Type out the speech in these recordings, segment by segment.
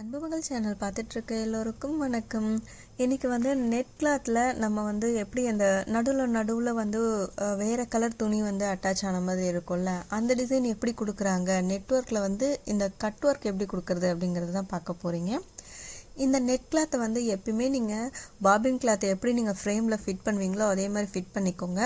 அன்புமகள் channel பார்த்துட்ருக்க எல்லோருக்கும் வணக்கம். இன்றைக்கி வந்து நெட் கிளாத்தில் நம்ம வந்து எப்படி அந்த நடுவில் நடுவில் வந்து வேறு கலர் துணி வந்து அட்டாச் ஆன மாதிரி இருக்கும்ல அந்த டிசைன் எப்படி கொடுக்குறாங்க நெட்ஒர்க்கில் வந்து இந்த கட் ஒர்க் எப்படி கொடுக்குறது அப்படிங்கிறது தான் பார்க்க போகிறீங்க இந்த நெட் கிளாத்தை வந்து எப்பயுமே நீங்கள் பாபின் கிளாத்தை எப்படி நீங்கள் ஃப்ரேமில் ஃபிட் பண்ணுவீங்களோ அதே மாதிரி ஃபிட் பண்ணிக்கோங்க.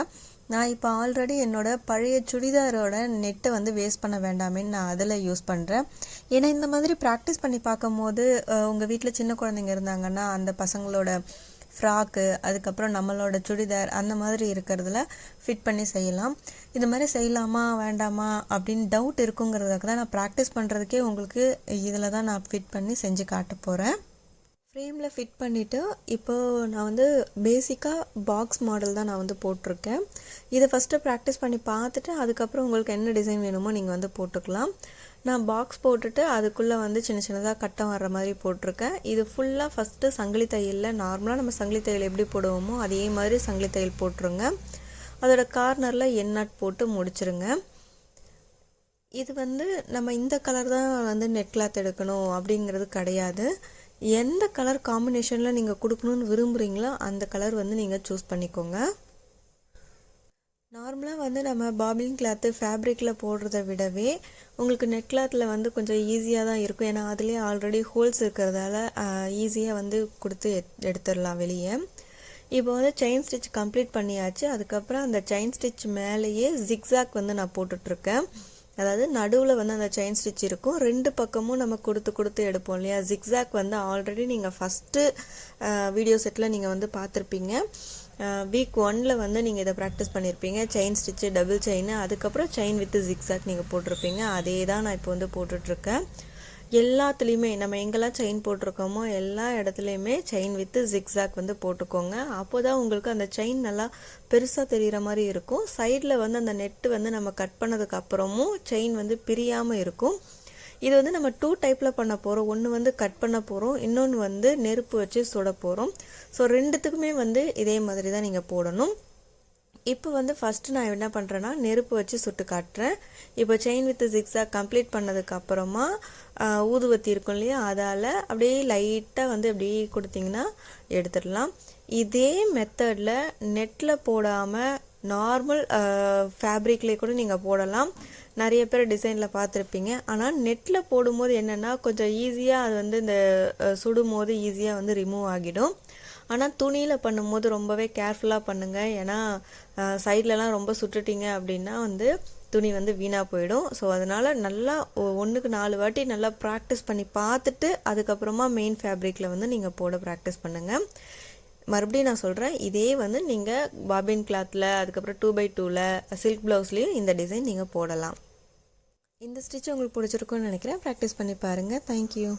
நான் இப்போ ஆல்ரெடி என்னோடய பழைய சுடிதாரோட நெட்டை வந்து வேஸ்ட் பண்ண வேண்டாமேன்னு நான் அதில் யூஸ் பண்ணுறேன் ஏன்னா இந்த மாதிரி ப்ராக்டிஸ் பண்ணி பார்க்கும்போது உங்கள் வீட்டில் சின்ன குழந்தைங்க இருந்தாங்கன்னா அந்த பசங்களோட ஃப்ராக்கு அதுக்கப்புறம் நம்மளோட சுடிதார் அந்த மாதிரி இருக்கிறதுல ஃபிட் பண்ணி செய்யலாம். இது மாதிரி செய்யலாமா வேண்டாமா அப்படின்னு டவுட் இருக்குங்கிறதுக்கு தான் நான் ப்ராக்டிஸ் பண்ணுறதுக்கே உங்களுக்கு இதில் தான் நான் ஃபிட் பண்ணி செஞ்சு காட்ட போகிறேன் ஃப்ரேமில் ஃபிட் பண்ணிவிட்டு இப்போது நான் வந்து பேசிக்காக பாக்ஸ் மாடல் தான் நான் வந்து போட்டிருக்கேன். இதை ஃபஸ்ட்டு ப்ராக்டிஸ் பண்ணி பார்த்துட்டு அதுக்கப்புறம் உங்களுக்கு என்ன டிசைன் வேணுமோ நீங்கள் வந்து போட்டுக்கலாம். நான் பாக்ஸ் போட்டுட்டு அதுக்குள்ளே வந்து சின்ன சின்னதாக கட்டம் வர்ற மாதிரி போட்டிருக்கேன். இது ஃபுல்லாக ஃபஸ்ட்டு சங்கிலி தையலில் நார்மலாக நம்ம சங்கிலி தையல் எப்படி போடுவோமோ அதே மாதிரி சங்கிலி தையல் போட்டுருங்க. அதோட கார்னரில் என் நட் போட்டு முடிச்சிருங்க. இது வந்து நம்ம இந்த கலர் தான் வந்து நெட் கிளாத் எடுக்கணும் அப்படிங்கிறது கிடையாது. எந்த கலர் காம்பினேஷனில் நீங்கள் கொடுக்கணும்னு விரும்புகிறீங்களோ அந்த கலர் வந்து நீங்கள் சூஸ் பண்ணிக்கோங்க. நார்மலாக வந்து நம்ம பாபின் கிளாத்து ஃபேப்ரிக்கில் போடுறத விடவே உங்களுக்கு நெட் கிளாத்தில் வந்து கொஞ்சம் ஈஸியாக தான் இருக்கும். ஏன்னா அதுலேயே ஆல்ரெடி ஹோல்ஸ் இருக்கிறதால ஈஸியாக வந்து கொடுத்து எட்- எடுத்துடலாம் வெளியே. இப்போ வந்து செயின் ஸ்டிச் கம்ப்ளீட் பண்ணியாச்சு. அதுக்கப்புறம் அந்த செயின் ஸ்டிச் மேலேயே ஜிக்ஸாக் வந்து நான் போட்டுட்ருக்கேன். அதாவது நடுவில் வந்து அந்த செயின் ஸ்டிச் இருக்கும். ரெண்டு பக்கமும் நம்ம கொடுத்து கொடுத்து எடுப்போம் இல்லையா? ஜிக்ஸாக் வந்து ஆல்ரெடி நீங்கள் ஃபஸ்ட்டு வீடியோ செட்டில் நீங்கள் வந்து பார்த்துருப்பீங்க. வீக் ஒன்ல வந்து நீங்கள் இதை ப்ராக்டிஸ் பண்ணியிருப்பீங்க செயின் ஸ்டிச்சு டபுள் செயின் அதுக்கப்புறம் செயின் வித் ஜிக்ஸாக் நீங்கள் போட்டிருப்பீங்க. அதே தான் நான் இப்போ வந்து போட்டுட்ருக்கேன் எல்லாத்துலேயுமே நம்ம எங்கெல்லாம் செயின் போட்டிருக்கோமோ எல்லா இடத்துலையுமே செயின் வித்து ஜிக்ஸாக் வந்து போட்டுக்கோங்க. அப்போ தான் உங்களுக்கு அந்த செயின் நல்லா பெருசாக தெரிகிற மாதிரி இருக்கும். சைடில் வந்து அந்த நெட்டு வந்து நம்ம கட் பண்ணதுக்கு அப்புறமும் செயின் வந்து பிரியாமல் இருக்கும். இது வந்து நம்ம டூ டைப்பில் பண்ண போகிறோம் ஒன்று வந்து கட் பண்ண போகிறோம் இன்னொன்று வந்து நெருப்பு வச்சு சுட போகிறோம் ஸோ ரெண்டுத்துக்குமே வந்து இதே மாதிரி தான் நீங்கள் போடணும். இப்போ வந்து ஃபஸ்ட்டு நான் என்ன பண்ணுறேன்னா நெருப்பு வச்சு சுட்டு காட்டுறேன். இப்போ செயின் வித் ஜிக்ஸாக் கம்ப்ளீட் பண்ணதுக்கப்புறமா ஊதுவத்தி இருக்கும் இல்லையா அதால் அப்படியே லைட்டாக வந்து அப்படியே கொடுத்தீங்கன்னா எடுத்துடலாம். இதே மெத்தடில் நெட்டில் போடாமல் நார்மல் ஃபேப்ரிக்லேயே கூட நீங்கள் போடலாம். நிறைய பேர் டிசைனில் பார்த்துருப்பீங்க. ஆனால் நெட்டில் போடும்போது என்னென்னா கொஞ்சம் ஈஸியாக அது வந்து இந்த சுடும்போது ஈஸியாக வந்து ரிமூவ் ஆகிடும். ஆனால் துணியில் பண்ணும்போது ரொம்பவே கேர்ஃபுல்லாக பண்ணுங்கள் ஏன்னா சைட்லலாம் ரொம்ப சுட்டுட்டீங்க அப்படின்னா வந்து துணி வந்து வீணாக போயிடும். ஸோ அதனால் நல்லா ஒன்றுக்கு நாலு வாட்டி நல்லா ப்ராக்டிஸ் பண்ணி பார்த்துட்டு அதுக்கப்புறமா மெயின் ஃபேப்ரிக்கில் வந்து நீங்கள் போட ப்ராக்டிஸ் பண்ணுங்கள் மறுபடியும் நான் சொல்கிறேன் இதே வந்து நீங்கள் பாபின் கிளாத்தில் அதுக்கப்புறம் டூ பை டூவில் சில்க் ப்ளவுஸ்லேயும் இந்த டிசைன் நீங்கள் போடலாம். இந்த ஸ்டிச் உங்களுக்கு பிடிச்சிருக்கும்னு நினைக்கிறேன். ப்ராக்டிஸ் பண்ணி பாருங்கள் தேங்க்யூ